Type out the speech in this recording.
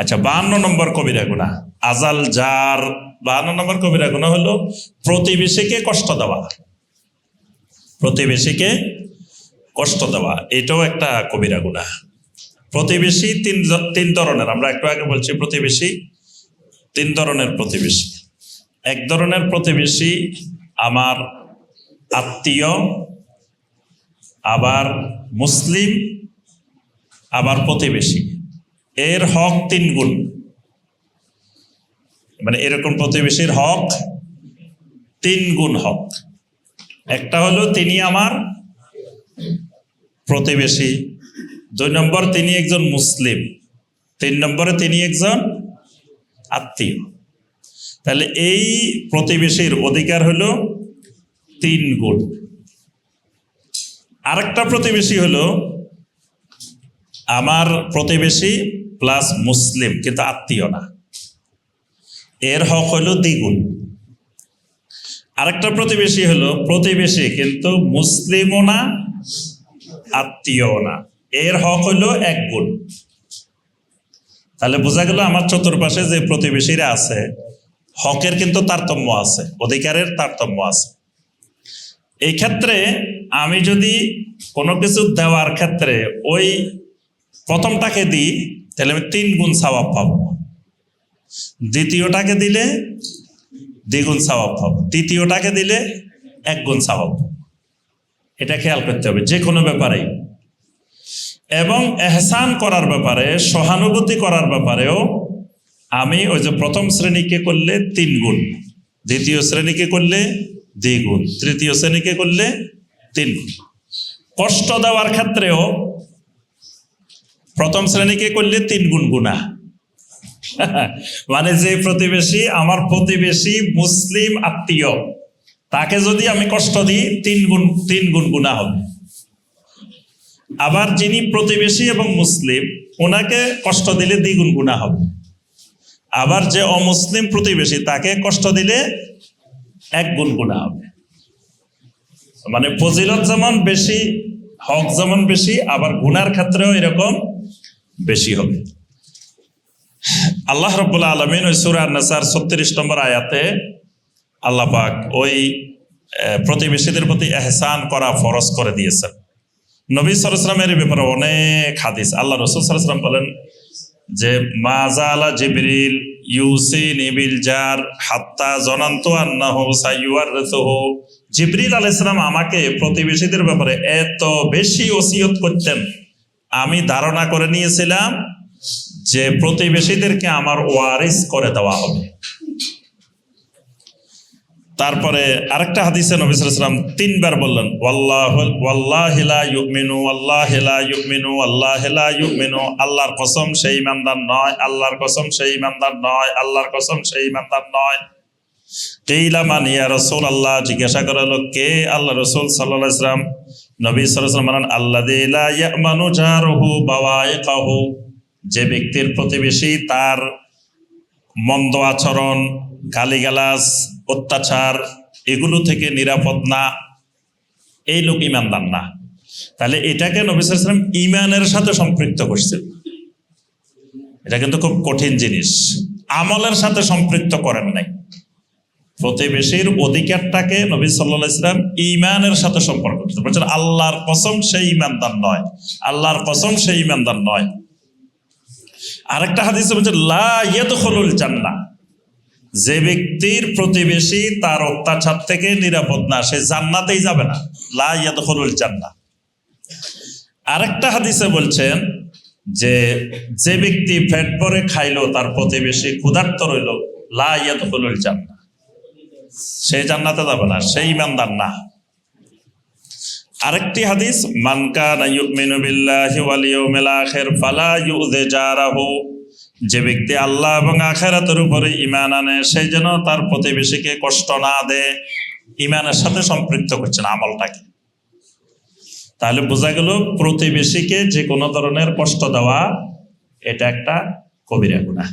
আচ্ছা বাহান্ন নম্বর কবিরা গুণা। আজাল জার বাহান্ন নম্বর কবিরা গুণা হলো প্রতিবেশীকে কষ্ট দেওয়া। প্রতিবেশীকে কষ্ট দেওয়া, এটাও একটা কবিরা গুণা। প্রতিবেশী তিন তিন ধরনের, আমরা একটু আগে বলছি প্রতিবেশী, তিন ধরনের প্রতিবেশী। এক ধরনের প্রতিবেশী আমার আত্মীয়, আবার মুসলিম, আবার প্রতিবেশী। এর হক তিন গুণ। মানে এরকম প্রতিবেশীর হক তিন গুণ হক। একটা হলো তিনি আমার প্রতিবেশী। দুই নম্বর, তিনি একজন মুসলিম। তিন নম্বরে, তিনি একজন আত্মীয়। তাহলে এই প্রতিবেশীর অধিকার হলো তিন গুণ। আরেকটা প্রতিবেশী হলো আমার প্রতিবেশী প্লাস মুসলিম, কিন্তু আত্মীয় না। এর হক হলো দ্বিগুণ। আরেকটা প্রতিবেশী হলো, প্রতিবেশী কিন্তু মুসলিমও না আত্মীয় না। এর হক হলো এক গুণ তাহলে বোঝা গেল আমার চতুর্পাশে যে প্রতিবেশীরা আছে, হকের কিন্তু তারতম্য আছে, অধিকারের তারতম্য আছে। এই ক্ষেত্রে আমি যদি কোনো কিছু দেওয়ার ক্ষেত্রে ওই প্রথমটাকে দিই তাহলে আমি তিন গুণ স্বভাব পাবো। দ্বিতীয়টাকে দিলে দ্বিগুণ স্বভাব পাবো। তৃতীয়টাকে দিলে এক গুণ স্বভাব পাবো। এটা খেয়াল করতে হবে যে কোনো ব্যাপারেই। এবং এহসান করার ব্যাপারে, সহানুভূতি করার ব্যাপারেও আমি ওই যে প্রথম শ্রেণীকে করলে তিন গুণ, দ্বিতীয় শ্রেণীকে করলে দ্বিগুণ, তৃতীয় শ্রেণীকে করলে তিন গুণ। কষ্ট দেওয়ার ক্ষেত্রেও প্রথম শ্রেণীকে করলে তিন গুণ গুণা মানে যে প্রতিবেশী আমার প্রতিবেশী মুসলিম আত্মীয়, তাকে যদি আমি কষ্ট দিই, তিন গুণ তিন গুণ গুণা হবে। আবার যিনি প্রতিবেশী এবং মুসলিম ওনাকে কষ্ট দিলে দ্বিগুণ গুণা হবে। আবার যে অমুসলিম প্রতিবেশী, তাকে কষ্ট দিলে এক গুণ গুণা হবে। মানে ফজিলত যেমন বেশি, হক যেমন বেশি, আবার গুনার ক্ষেত্রেও এরকম বেশি হবে। আল্লাহ রব্বুল্লাহ আলমিন ওই সুরা নাসার ছত্রিশ নম্বর আয়াতে আল্লাহ পাক ওই প্রতিবেশীদের প্রতি এহসান করা ফরজ করে দিয়েছেন। নবী সরসলামের ব্যাপারে অনেক হাদিস। আল্লাহ রসুল সরসলাম বলেন যে মাজালা জিবরিল ইউসিন ইবিল জার হাত্তা জনান্ত আন্নাহ সাইয়ুয়ার রেতহু জিবরিল আলাইসালাম আমাকে প্রতিবেশীদের ব্যাপারে এত বেশি ওসিয়ত করতেন। আমি ধারণা করে নিয়েছিলাম যে প্রতিবেশীদেরকে আমার ওয়ারিস করে দেওয়া হবে। তারপরে আরেকটা হাদিসে নবী সাল্লাল্লাহু সাল্লাম তিনবার বললেন আল্লাহর কসম সেই ইমানদার নয়, আল্লাহর কসম সেই ইমানদার নয়, আল্লাহর কসম সেই ইমানদার নয়। যে ব্যক্তির প্রতিবেশী তার মন্দ আচরণ, গালিগালাজ, অত্যাচার, এগুলো থেকে নিরাপদ না, এই লোক ইমানদার না। তাহলে এটাকে নবী সাল্লাম ইমানের সাথে সম্পৃক্ত করছেন। এটা কিন্তু খুব কঠিন জিনিস। আমলের সাথে সম্পৃক্ত করেন নাই। প্রতিবেশীর অধিকারটাকে নবী সাল্লাহ ইসলাম ইমানের সাথে সম্পর্ক করতে বলছেন, আল্লাহর কসম সেই ইমানদার নয়। আল্লাহর কসম সেই ইমানদার নয়। আরেকটা হাদিসে বলছে, লা ইয়াদখুলুল জান্নাহ। যে ব্যক্তির প্রতিবেশী তার অত্যাচার থেকে নিরাপদ না, সে জান্নাতেই যাবে না। লা ইয়াদখুলুল জান্নাহ। আরেকটা হাদিসে বলছেন যে যে ব্যক্তি পেট ভরে খাইলো, তার প্রতিবেশী ক্ষুধার্ত রইল, লা ইয়াদখুলুল জান্নাহ। সে জান্নাতে যাবে না সেই ইমানদার না। আরেকটি হাদিস, মান কানা ইউমিনু বিল্লাহি ওয়াল ইয়াউমিল আখির ফালা ইউযি জারাহু। যে ব্যক্তি আল্লাহ এবং আখেরাতের উপরে ইমান আনে সেই যেন তার প্রতিবেশীকে কষ্ট না দেয় ইমানের সাথে সম্পৃক্ত করছেন আমলটাকে। তাহলে বোঝা গেল প্রতিবেশীকে যে কোনো ধরনের কষ্ট দেওয়া, এটা একটা কবিরা গুনাহ।